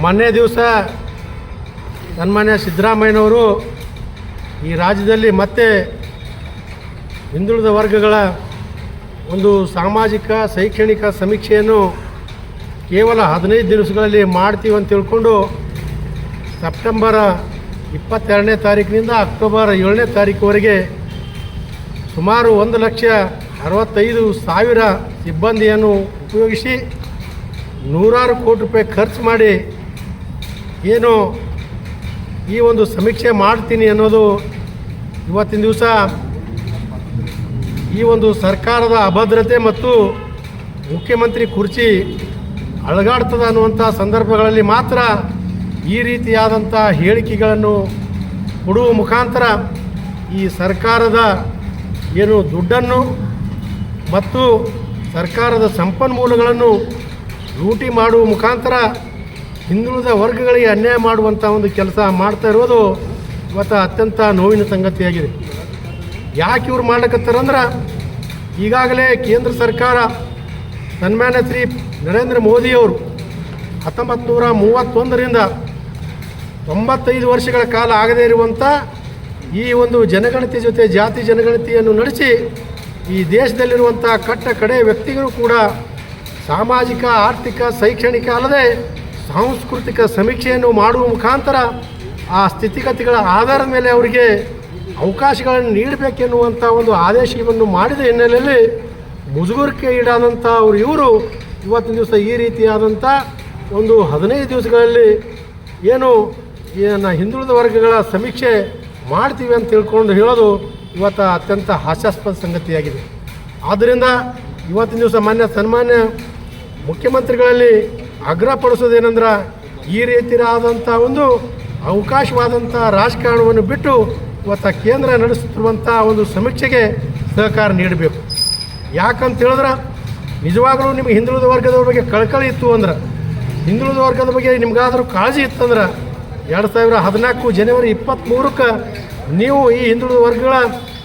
ಮೊನ್ನೆ ದಿವಸ ಸನ್ಮಾನ್ಯ ಸಿದ್ದರಾಮಯ್ಯನವರು ಈ ರಾಜ್ಯದಲ್ಲಿ ಮತ್ತೆ ಹಿಂದುಳಿದ ವರ್ಗಗಳ ಒಂದು ಸಾಮಾಜಿಕ, ಶೈಕ್ಷಣಿಕ ಸಮೀಕ್ಷೆಯನ್ನು ಕೇವಲ ಹದಿನೈದು ದಿವಸಗಳಲ್ಲಿ ಮಾಡ್ತೀವಿ ಅಂತ ತಿಳ್ಕೊಂಡು ಸೆಪ್ಟೆಂಬರ ಇಪ್ಪತ್ತೆರಡನೇ ತಾರೀಕಿನಿಂದ ಅಕ್ಟೋಬರ್ ಏಳನೇ ತಾರೀಕುವರೆಗೆ ಸುಮಾರು ಒಂದು ಲಕ್ಷ ಅರವತ್ತೈದು ಸಾವಿರ ಸಿಬ್ಬಂದಿಯನ್ನು ಉಪಯೋಗಿಸಿ ನೂರಾರು ಕೋಟಿ ರೂಪಾಯಿ ಖರ್ಚು ಮಾಡಿ ಏನು ಈ ಒಂದು ಸಮೀಕ್ಷೆ ಮಾಡ್ತೀನಿ ಅನ್ನೋದು ಇವತ್ತಿನ ದಿವಸ ಈ ಒಂದು ಸರ್ಕಾರದ ಅಭದ್ರತೆ ಮತ್ತು ಮುಖ್ಯಮಂತ್ರಿ ಕುರ್ಚಿ ಅಳಗಾಡ್ತದ ಅನ್ನುವಂಥ ಸಂದರ್ಭಗಳಲ್ಲಿ ಮಾತ್ರ ಈ ರೀತಿಯಾದಂಥ ಹೇಳಿಕೆಗಳನ್ನು ಕೊಡುವ ಮುಖಾಂತರ ಈ ಸರ್ಕಾರದ ಏನು ದುಡ್ಡನ್ನು ಮತ್ತು ಸರ್ಕಾರದ ಸಂಪನ್ಮೂಲಗಳನ್ನು ಲೂಟಿ ಮಾಡುವ ಮುಖಾಂತರ ಹಿಂದುಳಿದ ವರ್ಗಗಳಿಗೆ ಅನ್ಯಾಯ ಮಾಡುವಂಥ ಒಂದು ಕೆಲಸ ಮಾಡ್ತಾ ಇರೋದು ಇವತ್ತು ಅತ್ಯಂತ ನೋವಿನ ಸಂಗತಿಯಾಗಿದೆ. ಯಾಕೆ ಇವ್ರು ಮಾಡ್ಲಕತ್ತಾರಂದ್ರೆ ಈಗಾಗಲೇ ಕೇಂದ್ರ ಸರ್ಕಾರ ಸನ್ಮಾನ್ಯ ಶ್ರೀ ನರೇಂದ್ರ ಮೋದಿಯವರು ಹತ್ತೊಂಬತ್ತು ನೂರ ಮೂವತ್ತೊಂದರಿಂದ ತೊಂಬತ್ತೈದು ವರ್ಷಗಳ ಕಾಲ ಆಗದೇ ಇರುವಂಥ ಈ ಒಂದು ಜನಗಣತಿ ಜೊತೆ ಜಾತಿ ಜನಗಣತಿಯನ್ನು ನಡೆಸಿ ಈ ದೇಶದಲ್ಲಿರುವಂಥ ಕಟ್ಟ ಕಡೆ ವ್ಯಕ್ತಿಗಳು ಕೂಡ ಸಾಮಾಜಿಕ, ಆರ್ಥಿಕ, ಶೈಕ್ಷಣಿಕ ಅಲ್ಲದೆ ಸಾಂಸ್ಕೃತಿಕ ಸಮೀಕ್ಷೆಯನ್ನು ಮಾಡುವ ಮುಖಾಂತರ ಆ ಸ್ಥಿತಿಗತಿಗಳ ಆಧಾರದ ಮೇಲೆ ಅವರಿಗೆ ಅವಕಾಶಗಳನ್ನು ನೀಡಬೇಕೆನ್ನುವಂಥ ಒಂದು ಆದೇಶವನ್ನು ಮಾಡಿದ ಹಿನ್ನೆಲೆಯಲ್ಲಿ ಮುಜುಗರಕ್ಕೆ ಈಡಾದಂಥ ಅವರು ಇವರು ಇವತ್ತಿನ ದಿವಸ ಈ ರೀತಿಯಾದಂಥ ಒಂದು ಹದಿನೈದು ದಿವಸಗಳಲ್ಲಿ ಏನು ಏನು ಹಿಂದುಳಿದ ವರ್ಗಗಳ ಸಮೀಕ್ಷೆ ಮಾಡ್ತೀವಿ ಅಂತ ತಿಳ್ಕೊಂಡು ಹೇಳೋದು ಇವತ್ತು ಅತ್ಯಂತ ಹಾಸ್ಯಾಸ್ಪದ ಸಂಗತಿಯಾಗಿದೆ. ಆದ್ದರಿಂದ ಇವತ್ತಿನ ದಿವಸ ಮಾನ್ಯ ಸನ್ಮಾನ್ಯ ಮುಖ್ಯಮಂತ್ರಿಗಳಲ್ಲಿ ಆಗ್ರಹಪಡಿಸೋದೇನೆಂದ್ರೆ ಈ ರೀತಿಯಾದಂಥ ಒಂದು ಅವಕಾಶವಾದಂಥ ರಾಜಕಾರಣವನ್ನು ಬಿಟ್ಟು ಇವತ್ತು ಕೇಂದ್ರ ನಡೆಸುತ್ತಿರುವಂಥ ಒಂದು ಸಮೀಕ್ಷೆಗೆ ಸಹಕಾರ ನೀಡಬೇಕು. ಯಾಕಂತ ಹೇಳಿದ್ರೆ ನಿಜವಾಗಲೂ ನಿಮಗೆ ಹಿಂದುಳಿದ ವರ್ಗದವ್ರ ಬಗ್ಗೆ ಕಳಕಳಿ ಇತ್ತು ಅಂದ್ರೆ, ಹಿಂದುಳಿದ ವರ್ಗದ ಬಗ್ಗೆ ನಿಮ್ಗಾದರೂ ಕಾಳಜಿ ಇತ್ತಂದ್ರೆ ಎರಡು ಸಾವಿರ ಹದಿನಾಲ್ಕು ಜನವರಿ ಇಪ್ಪತ್ತ್ಮೂರಕ್ಕೆ ನೀವು ಈ ಹಿಂದುಳಿದ ವರ್ಗಗಳ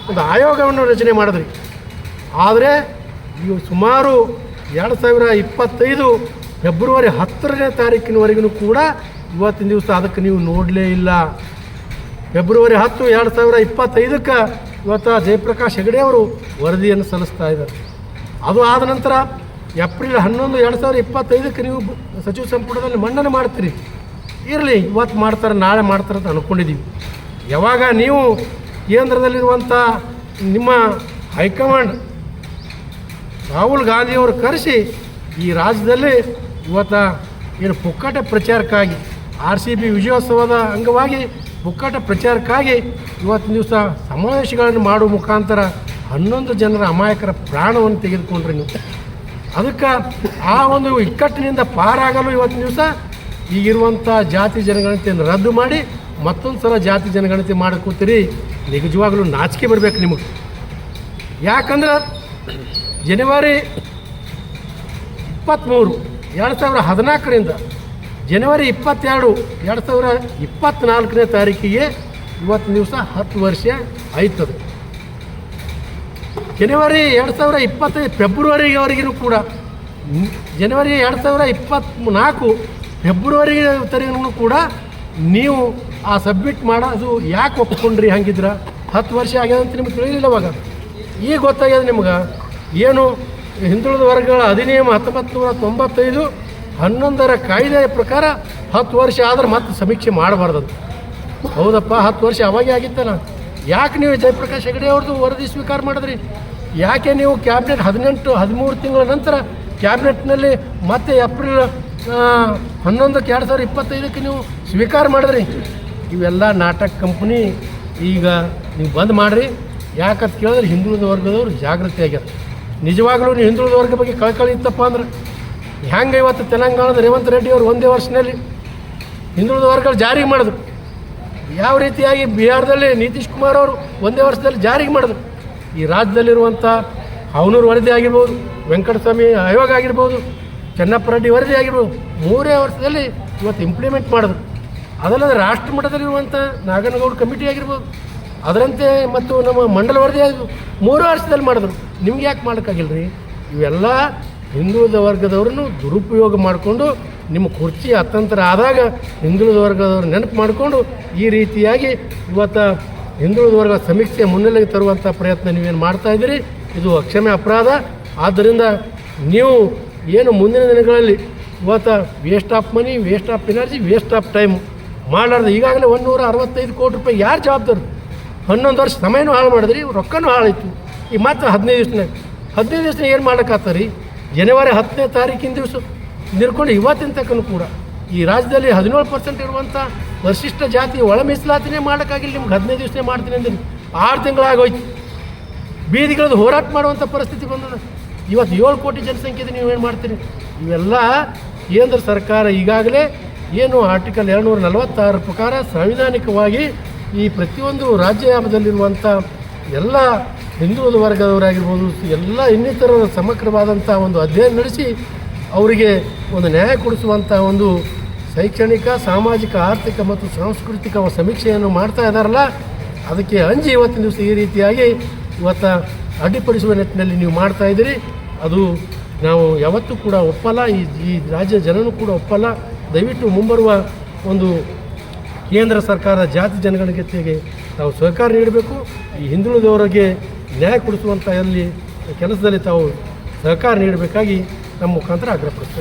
ಒಂದು ಆಯೋಗವನ್ನು ರಚನೆ ಮಾಡಿದ್ರಿ. ಆದರೆ ಇವು ಸುಮಾರು ಎರಡು ಸಾವಿರ ಇಪ್ಪತ್ತೈದು ಫೆಬ್ರವರಿ ಹತ್ತರನೇ ತಾರೀಕಿನವರೆಗೂ ಕೂಡ ಇವತ್ತಿನ ದಿವಸ ಅದಕ್ಕೆ ನೀವು ನೋಡಲೇ ಇಲ್ಲ. ಫೆಬ್ರವರಿ ಹತ್ತು ಎರಡು ಸಾವಿರ ಇಪ್ಪತ್ತೈದಕ್ಕೆ ಇವತ್ತು ಜಯಪ್ರಕಾಶ್ ಹೆಗಡೆ ಅವರು ವರದಿಯನ್ನು ಸಲ್ಲಿಸ್ತಾ ಇದ್ದಾರೆ. ಅದು ಆದ ನಂತರ ಏಪ್ರಿಲ್ ಹನ್ನೊಂದು ಎರಡು ಸಾವಿರ ಇಪ್ಪತ್ತೈದಕ್ಕೆ ನೀವು ಸಚಿವ ಸಂಪುಟದಲ್ಲಿ ಮಂಡನೆ ಮಾಡ್ತೀರಿ. ಇರಲಿ, ಇವತ್ತು ಮಾಡ್ತಾರೆ, ನಾಳೆ ಮಾಡ್ತಾರೆ ಅಂತ ಅಂದ್ಕೊಂಡಿದ್ದೀವಿ ಯಾವಾಗ ನೀವು ಕೇಂದ್ರದಲ್ಲಿರುವಂಥ ನಿಮ್ಮ ಹೈಕಮಾಂಡ್ ರಾಹುಲ್ ಗಾಂಧಿಯವರು ಕರೆಸಿ ಈ ರಾಜ್ಯದಲ್ಲಿ ಇವತ್ತ ಏನು ಪುಕ್ಕಟ ಪ್ರಚಾರಕ್ಕಾಗಿ ಆರ್ ಸಿ ಬಿ ವಿಜಯೋತ್ಸವದ ಅಂಗವಾಗಿ ಪುಕ್ಕಟ ಪ್ರಚಾರಕ್ಕಾಗಿ ಇವತ್ತಿನ ದಿವಸ ಸಮಾವೇಶಗಳನ್ನು ಮಾಡುವ ಮುಖಾಂತರ ಹನ್ನೊಂದು ಜನರ ಅಮಾಯಕರ ಪ್ರಾಣವನ್ನು ತೆಗೆದುಕೊಂಡ್ರಿ ನೀವು. ಅದಕ್ಕೆ ಆ ಒಂದು ಇಕ್ಕಟ್ಟಿನಿಂದ ಪಾರಾಗಲು ಇವತ್ತಿನ ದಿವಸ ಈಗಿರುವಂಥ ಜಾತಿ ಜನಗಣತಿಯನ್ನು ರದ್ದು ಮಾಡಿ ಮತ್ತೊಂದು ಸಲ ಜಾತಿ ಜನಗಣತಿ ಮಾಡ್ಕೋತೀರಿ ನಿಜವಾಗಲೂ ನಾಚಿಕೆ ಬರಬೇಕು ನಿಮಗೆ. ಯಾಕಂದ್ರೆ ಜನವರಿ ಇಪ್ಪತ್ತ್ಮೂರು ಎರಡು ಸಾವಿರ ಹದಿನಾಲ್ಕರಿಂದ ಜನವರಿ ಇಪ್ಪತ್ತೆರಡು, ಎರಡು ಸಾವಿರ ಇಪ್ಪತ್ತ್ನಾಲ್ಕನೇ ತಾರೀಕಿಗೆ ಇವತ್ತು ದಿವಸ ಹತ್ತು ವರ್ಷ ಆಯ್ತದೆ. ಜನವರಿ ಎರಡು ಸಾವಿರ ಇಪ್ಪತ್ತೈದು ಫೆಬ್ರವರಿವರೆಗೂ ಕೂಡ, ಜನವರಿ ಎರಡು ಸಾವಿರ ಇಪ್ಪತ್ತ್ನಾಲ್ಕು ಫೆಬ್ರವರಿವರೆಗೂ ಕೂಡ ನೀವು ಆ ಸಬ್ಮಿಟ್ ಮಾಡೋದು ಯಾಕೆ ಒಪ್ಕೊಂಡ್ರಿ ಹಂಗಿದ್ರ? ಹತ್ತು ವರ್ಷ ಆಗ್ಯದಂತ ನಿಮ್ಗೆ ತಿಳಿಯಲಿಲ್ಲ ಅವಾಗ. ಈಗ ಗೊತ್ತಾಗ್ಯದ ನಿಮ್ಗೆ, ಏನು ಹಿಂದುಳಿದ ವರ್ಗಗಳ ಅಧಿನಿಯಮ ಹತ್ತೊಂಬತ್ತು ನೂರ ತೊಂಬತ್ತೈದು, ಹನ್ನೊಂದರ ಕಾಯ್ದೆಯ ಪ್ರಕಾರ ಹತ್ತು ವರ್ಷ ಆದ್ರೆ ಮತ್ತೆ ಸಮೀಕ್ಷೆ ಮಾಡಬಾರ್ದು ಹೌದಪ್ಪ, ಹತ್ತು ವರ್ಷ ಅವಾಗೇ ಆಗಿತ್ತಲ್ಲ. ಯಾಕೆ ನೀವು ಜಯಪ್ರಕಾಶ್ ಹೆಗಡೆ ಅವ್ರದ್ದು ವರದಿ ಸ್ವೀಕಾರ ಮಾಡಿದ್ರಿ? ಯಾಕೆ ನೀವು ಕ್ಯಾಬಿನೆಟ್ ಹದಿನೆಂಟು, ಹದಿಮೂರು ತಿಂಗಳ ನಂತರ ಕ್ಯಾಬಿನೆಟ್ನಲ್ಲಿ ಮತ್ತೆ ಏಪ್ರಿಲ್ ಹನ್ನೊಂದಕ್ಕೆ ಎರಡು ಸಾವಿರದ ಇಪ್ಪತ್ತೈದಕ್ಕೆ ನೀವು ಸ್ವೀಕಾರ ಮಾಡಿದ್ರಿ? ಇವೆಲ್ಲ ನಾಟಕ ಕಂಪ್ನಿ, ಈಗ ನೀವು ಬಂದ್ ಮಾಡಿರಿ. ಯಾಕಂತ ಕೇಳಿದ್ರೆ ಹಿಂದುಳಿದ ವರ್ಗದವ್ರು ಜಾಗೃತಿ ಆಗ್ಯಾರ. ನಿಜವಾಗ್ಲೂ ನೀವು ಹಿಂದುಳಿದ ವರ್ಗ ಬಗ್ಗೆ ಕಳ್ಕಳಿ ಇತ್ತಪ್ಪ ಅಂದ್ರೆ? ಹೆಂಗೆ ಇವತ್ತು ತೆಲಂಗಾಣದ ರೇವಂತ್ ರೆಡ್ಡಿ ಅವರು ಒಂದೇ ವರ್ಷದಲ್ಲಿ ಹಿಂದುಳಿದ ವರ್ಗಗಳು ಜಾರಿಗೆ ಮಾಡಿದ್ರು. ಯಾವ ರೀತಿಯಾಗಿ ಬಿಹಾರದಲ್ಲಿ ನಿತೀಶ್ ಕುಮಾರ್ ಅವರು ಒಂದೇ ವರ್ಷದಲ್ಲಿ ಜಾರಿಗೆ ಮಾಡಿದ್ರು. ಈ ರಾಜ್ಯದಲ್ಲಿರುವಂಥ ಅವನೂರು ವರದಿ ಆಗಿರ್ಬೋದು, ವೆಂಕಟಸ್ವಾಮಿ ಆಯೋಗ ಆಗಿರ್ಬೋದು, ಚೆನ್ನಪ್ಪ ರೆಡ್ಡಿ ವರದಿ ಆಗಿರ್ಬೋದು, ಮೂರೇ ವರ್ಷದಲ್ಲಿ ಇವತ್ತು ಇಂಪ್ಲಿಮೆಂಟ್ ಮಾಡಿದ್ರು. ಅದಲ್ಲದೆ ರಾಷ್ಟ್ರ ಮಟ್ಟದಲ್ಲಿರುವಂಥ ನಾಗನಗೌಡ ಕಮಿಟಿ ಆಗಿರ್ಬೋದು ಅದರಂತೆ ಮತ್ತು ನಮ್ಮ ಮಂಡಲ ವರದಿ ಮೂರು ವರ್ಷದಲ್ಲಿ ಮಾಡಿದ್ರು. ನಿಮ್ಗೆ ಯಾಕೆ ಮಾಡೋಕ್ಕಾಗಿಲ್ಲ ರೀ ಇವೆಲ್ಲ ಹಿಂದುಳಿದ ವರ್ಗದವ್ರನ್ನು ದುರುಪಯೋಗ ಮಾಡಿಕೊಂಡು ನಿಮ್ಮ ಕುರ್ಚಿ ಅತಂತ್ರ ಆದಾಗ ಹಿಂದುಳಿದ ವರ್ಗದವ್ರು ನೆನಪು ಮಾಡಿಕೊಂಡು ಈ ರೀತಿಯಾಗಿ ಇವತ್ತು ಹಿಂದುಳಿದ ವರ್ಗ ಸಮೀಕ್ಷೆ ಮುನ್ನೆಲೆಗೆ ತರುವಂಥ ಪ್ರಯತ್ನ ನೀವೇನು ಮಾಡ್ತಾ ಇದ್ದೀರಿ? ಇದು ಅಕ್ಷಮ್ಯ ಅಪರಾಧ. ಆದ್ದರಿಂದ ನೀವು ಏನು ಮುಂದಿನ ದಿನಗಳಲ್ಲಿ ಇವತ್ತು waste of money waste of energy waste of time ಮಾಡಲಾರ್ದು. ಈಗಾಗಲೇ ಒಂದು ನೂರ ಅರವತ್ತೈದು ಕೋಟಿ ರೂಪಾಯಿ ಯಾರು ಜವಾಬ್ದಾರಿ? ಹನ್ನೊಂದು ವರ್ಷ ಸಮಯನೂ ಹಾಳು ಮಾಡಿದ್ರಿ, ರೊಕ್ಕನೂ ಹಾಳಾಯ್ತು. ಈಗ ಮಾತ್ರ ಹದಿನೈದು ದಿವಸನಾಗ ಹದಿನೈದು ದಿವಸ ಏನು ಮಾಡೋಕ್ಕಾಗ್ತಾರೆ ಜನವರಿ ಹತ್ತನೇ ತಾರೀಕಿನ ದಿವಸ ನಿರ್ಕೊಂಡು ಇವತ್ತಿನ ತಕ್ಕನು ಕೂಡ. ಈ ರಾಜ್ಯದಲ್ಲಿ ಹದಿನೇಳು ಪರ್ಸೆಂಟ್ ಇರುವಂಥ ವರಿಷ್ಠ ಜಾತಿ ಒಳ ಮೀಸಲಾತಿನೇ ಮಾಡೋಕ್ಕಾಗಿಲ್ಲ ನಿಮ್ಗೆ ಹದಿನೈದು ದಿವಸನೇ ಮಾಡ್ತೀನಿ ಅಂದಿರಿ. ಆರು ತಿಂಗಳಾಗೋಯ್ತು. ಬೀದಿಗಳದ್ದು ಹೋರಾಟ ಮಾಡುವಂಥ ಪರಿಸ್ಥಿತಿ ಬಂದದ. ಇವತ್ತು ಏಳು ಕೋಟಿ ಜನಸಂಖ್ಯೆ ನೀವೇನು ಮಾಡ್ತೀರಿ? ಇವೆಲ್ಲ ಕೇಂದ್ರ ಸರ್ಕಾರ ಈಗಾಗಲೇ ಏನು ಆರ್ಟಿಕಲ್ ಎರಡುನೂರ ನಲವತ್ತಾರು ಪ್ರಕಾರ ಸಾಂವಿಧಾನಿಕವಾಗಿ ಈ ಪ್ರತಿಯೊಂದು ರಾಜ್ಯದಲ್ಲಿರುವಂಥ ಎಲ್ಲ ಹಿಂದುಳಿದ ವರ್ಗದವರಾಗಿರ್ಬೋದು, ಎಲ್ಲ ಇನ್ನಿತರ ಸಮಗ್ರವಾದಂಥ ಒಂದು ಅಧ್ಯಯನ ನಡೆಸಿ ಅವರಿಗೆ ಒಂದು ನ್ಯಾಯ ಕೊಡಿಸುವಂಥ ಒಂದು ಶೈಕ್ಷಣಿಕ, ಸಾಮಾಜಿಕ, ಆರ್ಥಿಕ ಮತ್ತು ಸಾಂಸ್ಕೃತಿಕ ಸಮೀಕ್ಷೆಯನ್ನು ಮಾಡ್ತಾ ಇದ್ದಾರಲ್ಲ ಅದಕ್ಕೆ ಅಂಜಿ ಇವತ್ತಿನ ದಿವಸ ಈ ರೀತಿಯಾಗಿ ಇವತ್ತು ಅಡ್ಡಿಪಡಿಸುವ ನಿಟ್ಟಿನಲ್ಲಿ ನೀವು ಮಾಡ್ತಾ ಇದ್ದೀರಿ. ಅದು ನಾವು ಯಾವತ್ತೂ ಕೂಡ ಒಪ್ಪಲ್ಲ, ಈ ಈ ರಾಜ್ಯ ಜನನೂ ಕೂಡ ಒಪ್ಪಲ್ಲ. ದಯವಿಟ್ಟು ಮುಂಬರುವ ಒಂದು ಕೇಂದ್ರ ಸರ್ಕಾರ ಜಾತಿ ಜನಗಣತಿಗೆ ತಾವು ಸಹಕಾರ ನೀಡಬೇಕು. ಈ ಹಿಂದುಳಿದವರಿಗೆ ನ್ಯಾಯ ಕೊಡಿಸುವಂಥ ಅಲ್ಲಿ ಕೆಲಸದಲ್ಲಿ ತಾವು ಸಹಕಾರ ನೀಡಬೇಕಾಗಿ ನಮ್ಮ ಮುಖಾಂತರ ಆಗ್ರಹಪಡಿಸ್ತೇವೆ.